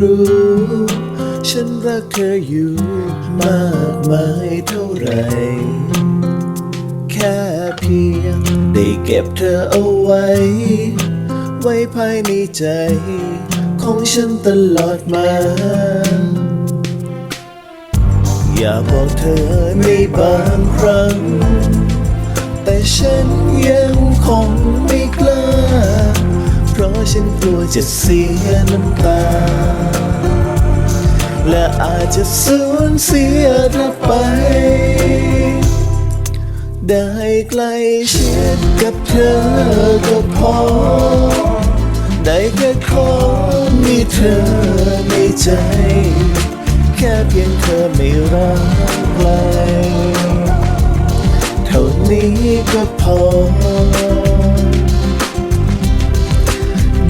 รู้ ฉันรักเธออยู่มากมายเท่าไร แค่เพียงได้เก็บเธอเอาไว้ ไว้ภายในใจ ของฉันตลอดมา อย่าบอกเธอในบางครั้ง แต่ฉันยังคงไม่กล้า ฉันกลัวจะเสียน้ำตา และอาจจะสูญเสียเธอไป ได้ใกล้ชิดกับเธอก็พอ ได้แค่ขอมีเธอในใจ แค่เพียงเธอไม่รักไกลเท่านี้ก็พอ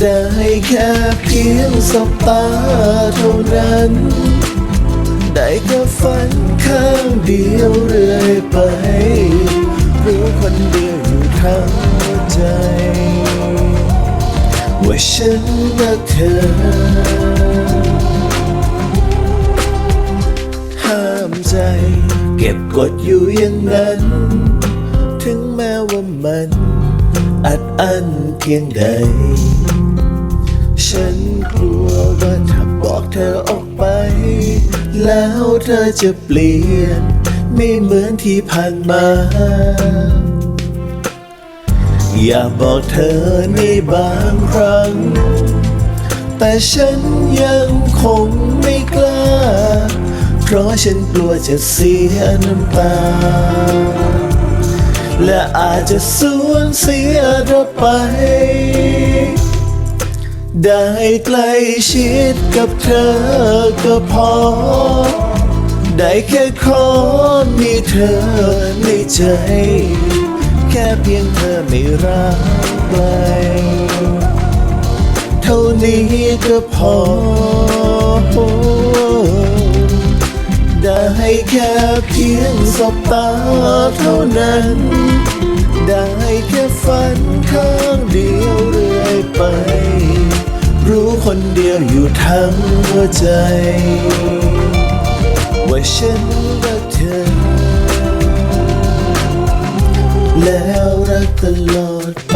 ได้แค่เพียงสบตาเท่านั้น ได้แค่ฝันข้างเดียวเรื่อยไป รู้คนเดียวอยู่ทั้งใจ ว่าฉันรักเธอ ห้ามใจ เก็บกดอยู่อย่างนั้น ถึงแม้ว่ามัน อัดอั้นเพียงใด ฉันกลัวว่าถ้าบอกเธอออกไป แล้วเธอจะเปลี่ยน ไม่เหมือนที่ผ่านมา อยากบอกเธอในบางครั้ง แต่ฉันยังคงไม่กล้า เพราะฉันกลัวจะเสียน้ำตา และอาจจะสูญเสียเธอไป ได้ใกล้ชิดกับเธอก็พอ ได้แค่ขอมีเธอในใจ แค่เพียงเธอไม่รักไกลเท่านี้ก็พอ ได้แค่เพียงสบตาเท่านั้น ฝันข้างเดียวเรื่อยไป รู้คนเดียวอยู่ทั้งหัวใจ ว่าฉันรักเธอ แล้วรักตลอดไป